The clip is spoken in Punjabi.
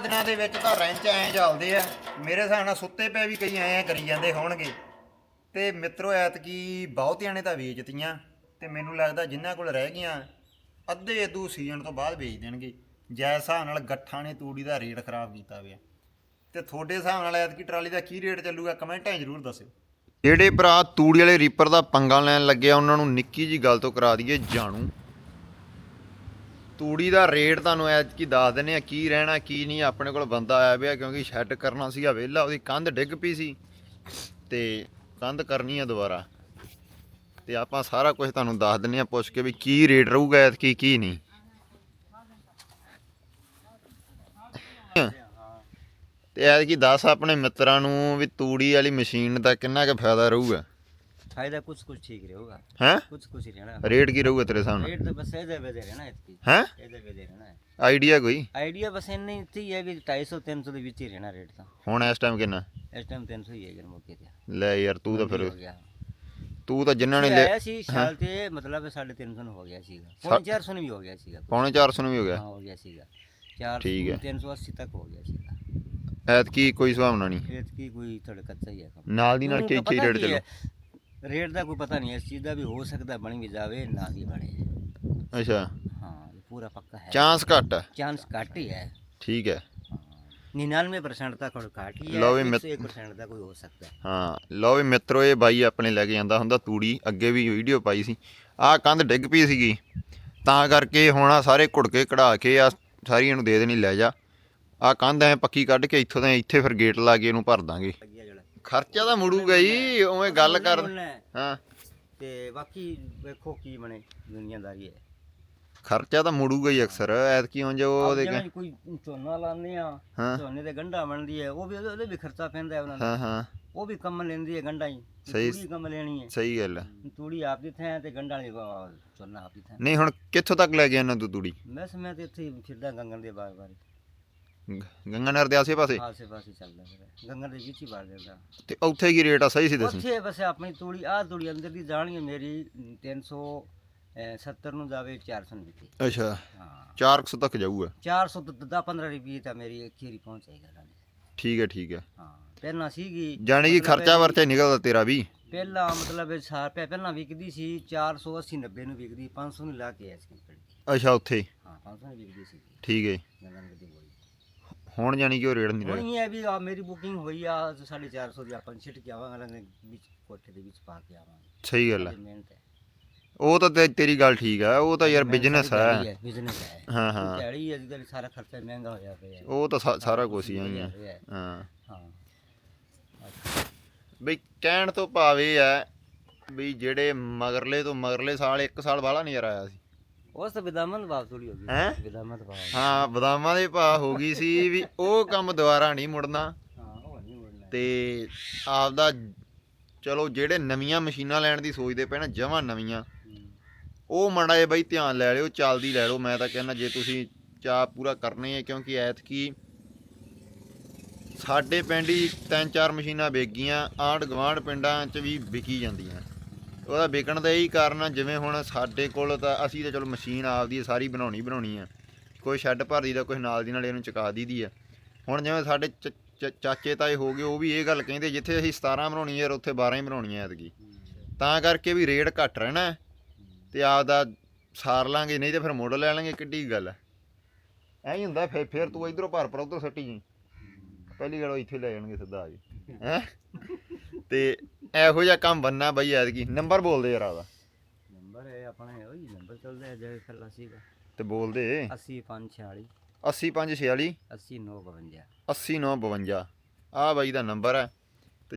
ਦਿਨਾਂ ਦੇ ਵਿੱਚ ਤਾਂ ਰੈਂਚ ਐਂ ਚੱਲਦੇ ਆ ਮੇਰੇ ਹਿਸਾਬ ਨਾਲ ਸੁੱਤੇ ਪਏ ਵੀ ਕਈ ਐਂ ਕਰੀ ਜਾਂਦੇ ਹੋਣਗੇ। ਤੇ ਮਿੱਤਰੋ, ਐਤਕੀ ਬਹੁਤਿਆਂ ਨੇ ਤਾਂ ਵੇਚਤੀਆਂ ਤੇ ਮੈਨੂੰ ਲੱਗਦਾ ਜਿਨ੍ਹਾਂ ਕੋਲ ਰਹਿ ਗਈਆਂ, ਅੱਧੇ ਦੂ ਸੀਜ਼ਨ ਤੋਂ ਬਾਅਦ ਵੇਚ ਦੇਣਗੇ। ਜੈ ਹਿਸਾਬ ਨਾਲ ਗੱਠਾਂ ਨੇ ਤੂੜੀ ਦਾ ਰੇਟ ਖਰਾਬ ਕੀਤਾ ਹੋਇਆ। ਤੇ ਤੁਹਾਡੇ ਹਿਸਾਬ ਨਾਲ ਐਤਕੀ ਟਰਾਲੀ ਦਾ ਕੀ ਰੇਟ ਚੱਲੂਗਾ, ਕਮੈਂਟਾਂ 'ਚ ਜ਼ਰੂਰ ਦੱਸਿਓ। ਜਿਹੜੇ ਭਰਾ ਤੂੜੀ ਵਾਲੇ ਰੀਪਰ ਦਾ ਪੰਗਾ ਲੈਣ ਲੱਗੇ ਆ, ਉਹਨਾਂ ਨੂੰ ਨਿੱਕੀ ਜੀ ਗੱਲ ਤੋਂ ਕਰਾ ਦਈਏ ਜਾਣੂ। ਤੂੜੀ ਦਾ ਰੇਟ ਤੁਹਾਨੂੰ ਐਤਕੀ ਦੱਸ ਦਿੰਨੇ ਆ ਕੀ ਰਹਿਣਾ, ਕੀ ਨਹੀਂ, ਆਪਣੇ ਕੋਲ ਬੰਦਾ ਆਇਆ ਪਿਆ ਕਿਉਂਕਿ ਸ਼ੈੱਡ ਕਰਨਾ ਸੀਗਾ ਵਿਹਲਾ, ਉਹਦੀ ਕੰਧ ਡਿੱਗ ਪਈ ਸੀ ਤੇ ਕੰਧ ਕਰਨੀ ਆ ਦੁਬਾਰਾ। ਤੇ ਆਪਾਂ ਸਾਰਾ ਕੁਝ ਤੁਹਾਨੂੰ ਦੱਸ ਦਿੰਨੇ ਆ ਪੁੱਛ ਕੇ ਵੀ ਕੀ ਰੇਟ ਰਹੂਗਾ ਐਤਕੀ, ਕੀ ਨਹੀਂ। ਤੇ ਐਤਕੀ ਦੱਸ ਆਪਣੇ ਮਿੱਤਰਾਂ ਨੂੰ ਵੀ ਤੂੜੀ ਵਾਲੀ ਮਸ਼ੀਨ ਦਾ ਕਿੰਨਾ ਕੁ ਫਾਇਦਾ ਰਹੂਗਾ। फायदा कुछ कुछ ठीक रहेगा ਹੈ कुछ कुछ ही रहना ਰੇਟ ਕੀ ਰਹੂਗਾ ਤੇਰੇ ਸਾਹਮਣੇ रेट तो बस ऐसे वजह रहना इसकी ਹੈ ऐसे वजह रहना है ਆਈਡੀਆ ਕੋਈ आइडिया बस इन्नी थी है भी ढाई सौ तीन सौ के बीच ही रहना रेट था ਹੁਣ ਇਸ ਟਾਈਮ ਕਿੰਨਾ इस टाइम तीन सौ ही है अगर मौके ते ਲੈ ਯਾਰ ਤੂੰ ਤਾਂ ਫਿਰ हो गया ਤੂੰ ਤਾਂ ਜਿਨ੍ਹਾਂ ਨੇ ਇਹ ਲੈ ਆਇਆ ਸੀ ਸਾਲ ਤੇ ਮਤਲਬ 350 ਨੂੰ ਹੋ ਗਿਆ ਸੀਗਾ ਪੌਣੇ 400 ਨੂੰ ਵੀ ਹੋ ਗਿਆ ਸੀਗਾ ਪੌਣੇ 400 ਨੂੰ ਵੀ ਹੋ ਗਿਆ ਹਾਂ ਹੋ ਗਿਆ ਸੀਗਾ 400 ਠੀਕ ਹੈ। 380 ਤੱਕ ਹੋ ਗਿਆ ਸੀਗਾ ਐਤਕੀ ਕੋਈ ਸੁਭਾਵਨਾ ਨਹੀਂ ਖੇਤ ਕੀ ਕੋਈ ਥੋੜਾ ਕੱਚਾ ਹੀ ਹੈ ਕੰਮ ਨਾਲ ਦੀ ਨਾਲ ਉਹਨੂੰ ਕੀ ਤਾਂ ਕੀ ਪਤਾ ਰੇਟ ਕੀ ਚੱਲੂ ਹੈ, ਰੇਟ ਦਾ ਕੋਈ ਪਤਾ ਨਹੀਂ ਇਸ ਚੀਜ਼ ਦਾ ਵੀ ਹੋ ਸਕਦਾ ਬਣ ਵੀ ਜਾਵੇ ਨਾ ਵੀ ਬਣੇ। ਅੱਛਾ। ਹਾਂ ਇਹ ਪੂਰਾ ਪੱਕਾ ਹੈ। ਚਾਂਸ ਘੱਟ ਹੈ। ਚਾਂਸ ਘੱਟ ਹੀ ਹੈ। ਠੀਕ ਹੈ। 99% ਤਾਂ ਕੋਈ ਘੱਟ ਹੀ ਹੈ ਲਓ ਵੀ ਮਿੱਤ- 1% ਦਾ ਕੋਈ ਹੋ ਸਕਦਾ। ਹੈ ਹਾਂ ਲਓ ਵੀ ਮਿੱਤਰੋ ਇਹ ਬਾਈ ਆਪਣੇ ਲੈ ਕੇ ਜਾਂਦਾ ਹੁੰਦਾ ਤੂੜੀ ਅੱਗੇ ਵੀ ਵੀਡੀਓ ਪਾਈ ਸੀ। ਆਹ ਕੰਧ ਡਿੱਗ ਪਈ ਸੀਗੀ। ਤਾਂ ਕਰਕੇ ਹੁਣ ਆ ਸਾਰੇ ਘੁੜ ਕੇ ਕਢਾ ਕੇ ਆ ਸਾਰੀ ਇਹਨੂੰ ਦੇ ਦੇਣੀ ਲੈ ਜਾ। ਆਹ ਕੰਧ ਐ ਪੱਕੀ ਕੱਢ ਕੇ ਇੱਥੋਂ ਦੇ ਇੱਥੇ ਫਿਰ ਗੇਟ ਲਾ ਕੇ ਇਹਨੂੰ ਭਰ ਦਾਂਗੇ। ਲੱਗਿਆ ਖਰਚਾ ਤਾਂ ਮੁੜੂਗਾ ਹੀ ਉਵੇਂ ਗੱਲ ਕਰ ਹੈ। ਹਾਂ। ਤੇ ਬਾਕੀ ਵੇਖੋ ਕੀ ਬਣੇ ਦੁਨੀਆਦਾਰੀ ਹੈ। ਖਰਚਾ ਤਾਂ ਮੁੜੂਗਾ ਹੀ ਅਕਸਰ ਐਤਕੀ ਹੁਣ ਜੋ ਉਹਦੇ ਜਿਵੇਂ ਕੋਈ ਝੋਨਾ ਲਾਉਂਦੇ ਆ ਹਾਂ। ਝੋਨੇ ਤੇ ਗੰਢਾ ਬਣਦੀ ਹੈ ਉਹ ਵੀ ਉਹਦੇ ਉਹਦੇ ਵੀ ਖਰਚਾ ਪੈਂਦਾ ਹੈ ਉਹਨਾਂ ਦਾ। ਹਾਂ ਹਾਂ। ਉਹ ਵੀ ਕੰਮ ਲੈਂਦੀ ਹੈ ਗੰਢਾ ਹੀ। ਸਹੀ। ਤੂੜੀ ਕੰਮ ਲੈਣੀ ਹੈ। ਸਹੀ ਗੱਲ ਹੈ। ਤੂੜੀ ਆਪ ਦੀ ਥਾਂ ਤੇ ਗੰਢਾ ਵਾਲੀ ਅਹ, ਝੋਨਾ ਆਪ ਦੀ ਥਾਂ ਨਹੀਂ ਹੁਣ ਕਿੱਥੋਂ ਤੱਕ ਲੈ ਗਿਆ ਇਹਨਾਂ ਤੂੰ ਤੂੜੀ? ਮੈਂ ਤੇ ਇੱਥੇ ਹੀ ਫਿਰਦਾ ਗੰਗਨ ਦੇ ਬਾਰ ਬਾਰ। ਗੰਗਾ ਨਹਿਰ ਦੇ ਆਸੇ ਪਾਸੇ? ਆਸੇ ਪਾਸੇ ਚੱਲਦਾ ਫਿਰ ਗੰਗਨ ਦੇ ਵਿੱਚ ਹੀ ਬਾਰ ਦਿੰਦਾ ਤੇ ਉੱਥੇ ਕੀ ਰੇਟ ਆ ਸਹੀ ਸੀ ਦੱਸੀ। ਉੱਥੇ ਬਸ ਆਪਣੀ ਤੂੜੀ ਆਹ ਤੂੜੀ ਅੰਦਰ ਦੀ ਜਾਣੀ ਹੈ ਮੇਰੀ 370 ਨੂੰ ਜਾਵੇ 400 ਨੂੰ ਦਿੱਤੀ ਅੱਛਾ ਹਾਂ। 400 ਤੱਕ ਜਾਊਗਾ। 400 ਤੋਂ 10 15 ਰੁਪਏ ਤਾਂ ਮੇਰੀ ਅਖੀਰੀ ਪਹੁੰਚ ਜਾਏਗਾ ਠੀਕ ਹੈ ਠੀਕ ਹੈ। ਹਾਂ ਪਹਿਲਾਂ ਸੀਗੀ ਜਾਣੀ ਕਿ ਖਰਚਾ ਵਰਚਾ ਨਿਕਲਦਾ ਤੇਰਾ ਵੀ। ਪਹਿਲਾਂ ਮਤਲਬ ਸਾਰ ਪਿਆ ਪਹਿਲਾਂ ਵਿਕਦੀ ਸੀ 480 90 ਨੂੰ ਵਿਕਦੀ 500 ਨੂੰ ਲਾ ਕੇ ਐਸ ਕੰਪਨੀ ਅੱਛਾ ਉੱਥੇ। ਹੀ। ਹਾਂ 500 ਨੂੰ ਵਿਕਦੀ ਸੀ ਠੀਕ ਹੈ। ਹੁਣ ਜਾਣੀ ਕਿ ਉਹ ਰੇਟ ਨਹੀਂ ਹੁਣ ਰਿਹਾ ਇਹ ਹੈ ਵੀ ਆ ਮੇਰੀ ਬੁਕਿੰਗ ਹੋਈ ਆ 450 ਦੀ ਆਪਾਂ ਛਿਟ ਕੇ ਆਵਾਂਗੇ ਵਿੱਚ ਕੋਠੇ ਦੇ ਵਿੱਚ ਪਾ ਕੇ ਆਵਾਂਗੇ। ਸਹੀ ਗੱਲ ਹੈ। ਇਹ ਮਿਹਨਤ ਹੈ। ਉਹ ਤਾਂ ਤੇ- ਤੇਰੀ ਗੱਲ ਠੀਕ ਹੈ ਉਹ ਤਾਂ ਯਾਰ ਬਿਜ਼ਨਸ ਹੈ। ਬਿਜ਼ਨਸ ਹੈ ਹਾਂ। ਹਾਂ ਦਿਹਾੜੀ ਅੱਜ ਕੱਲ੍ਹ ਸਾਰਾ ਖਰਚਾ ਮਹਿੰਗਾ ਹੋਇਆ ਪਿਆ ਹੈ। ਉਹ ਤਾਂ ਸਾ- ਸਾਰਾ ਕੁਝ ਹੀ ਆਈ ਹੈ। ਹੈ। ਹਾਂ। ਹਾਂ ਬਈ ਕਹਿਣ ਤੋਂ ਭਾਵੇਂ ਹੈ ਵੀ ਜਿਹੜੇ ਮਗਰਲੇ ਤੋਂ ਮਗਰਲੇ ਸਾਲ ਇੱਕ ਸਾਲ ਬਾਹਲਾ ਨਜ਼ਰ ਆਇਆ ਸੀ। ਉਸ ਤਾਂ ਵਿਦਾਮਨ ਬਾਤ ਥੋੜੀ ਹੋ ਗਈ। ਹੈਂ? ਵਿਦਾਮਨ ਬਾਤ ਹਾਂ ਬਦਾਮਾਂ ਦੇ ਭਾਅ ਹੋ ਗਈ ਸੀ ਵੀ ਉਹ ਕੰਮ ਦੁਬਾਰਾ ਨਹੀਂ ਮੁੜਨਾ। ਹਾਂ ਉਹ ਨਹੀਂ ਮੁੜਨਾ। ਤੇ ਆਪਦਾ ਚਲੋ ਜਿਹੜੇ ਨਵੀਆਂ ਮਸ਼ੀਨਾਂ ਲੈਣ ਦੀ ਸੋਚਦੇ ਪਏ ਨਾ ਜਮਾਂ ਨਵੀਆਂ। ਉਹ ਮਾੜਾ ਜਿਹਾ ਬਈ ਧਿਆਨ ਲੈ ਲਿਓ ਚੱਲਦੀ ਲੈ ਲਓ। ਮੈਂ ਤਾਂ ਕਹਿੰਦਾ ਜੇ ਤੁਸੀਂ ਚਾਹ ਪੂਰਾ ਕਰਨੇ ਹੈ ਕਿਉਂਕਿ ਐਤਕੀ ਸਾਡੇ ਪਿੰਡ ਹੀ ਤਿੰਨ ਚਾਰ ਮਸ਼ੀਨਾਂ ਵਿਕ ਗਈਆਂ ਆਂਢ ਗਵਾਂਢ ਪਿੰਡਾਂ 'ਚ ਵੀ ਵਿਕੀ ਜਾਂਦੀਆਂ। ਉਹਦਾ ਵਿਕਣ ਦਾ ਇਹੀ ਕਾਰਨ ਆ ਜਿਵੇਂ ਹੁਣ ਸਾਡੇ ਕੋਲ ਤਾਂ ਅਸੀਂ ਤਾਂ ਚਲੋ ਮਸ਼ੀਨ ਆਪਦੀ ਹੈ, ਸਾਰੀ ਬਣਾਉਣੀ ਬਣਾਉਣੀ ਆ। ਕੋਈ ਸ਼ੈੱਡ ਭਰਦੀ ਦਾ ਕੋਈ ਨਾਲ ਦੀ ਨਾਲ ਇਹਨੂੰ ਚੁਕਾ ਦੀਦੀ ਆ। ਹੁਣ ਜਿਵੇਂ ਸਾਡੇ ਚ- ਚਾਚੇ ਤਾਏ ਹੋ ਗਏ ਉਹ ਵੀ ਇਹ ਗੱਲ ਕਹਿੰਦੇ ਜਿੱਥੇ ਅਸੀਂ 17 ਬਣਾਉਣੀ ਯਾਰ ਉੱਥੇ 12 ਹੀ ਬਣਾਉਣੀ ਐ ਐਤਕੀ। ਤਾਂ ਕਰਕੇ ਵੀ ਰੇਟ ਘੱਟ ਰਹਿਣਾ ਹੈ ਤੇ ਆਪਦਾ ਸਾਰ ਲਾਂਗੇ ਨਹੀਂ ਤੇ ਫਿਰ ਮੁੱਲ ਲੈ ਲਾਂਗੇ ਕਿੱਡੀ ਗੱਲ ਹੈ ਐਂ ਹੀ ਹੁੰਦਾ ਫਿਰ ਫਿਰ ਤੂੰ ਇਧਰੋਂ ਭਰ ਪਰ ਉਧਰ ਸੱਟੀ ਜੀ ਪਹਿਲੀ ਗੱਲ ਉਹ ਇੱਥੇ ਲੈ ਜਾਣਗੇ ਸਿੱਧਾ ਆ ਕੇ। ਹੈ? ਤੇ ਇਹੋ ਜਿਹਾ ਕੰਮ ਬੰਨਾ ਬਈ ਐਤਕੀ। ਨੰਬਰ ਬੋਲਦੇ ਯਾਰ ਆਦਾ ਨੰਬਰ ਹੈ ਆਪਣਾ ਉਹੀ ਨੰਬਰ ਚੱਲਦਾ ਹੈ ਜਿਹੜੇ ਪਹਿਲਾਂ ਸੀਗਾ ਤੇ ਬੋਲਦੇ 8546 8546 8952 8952 ਆ ਬਾਈ ਦਾ ਨੰਬਰ ਹੈ।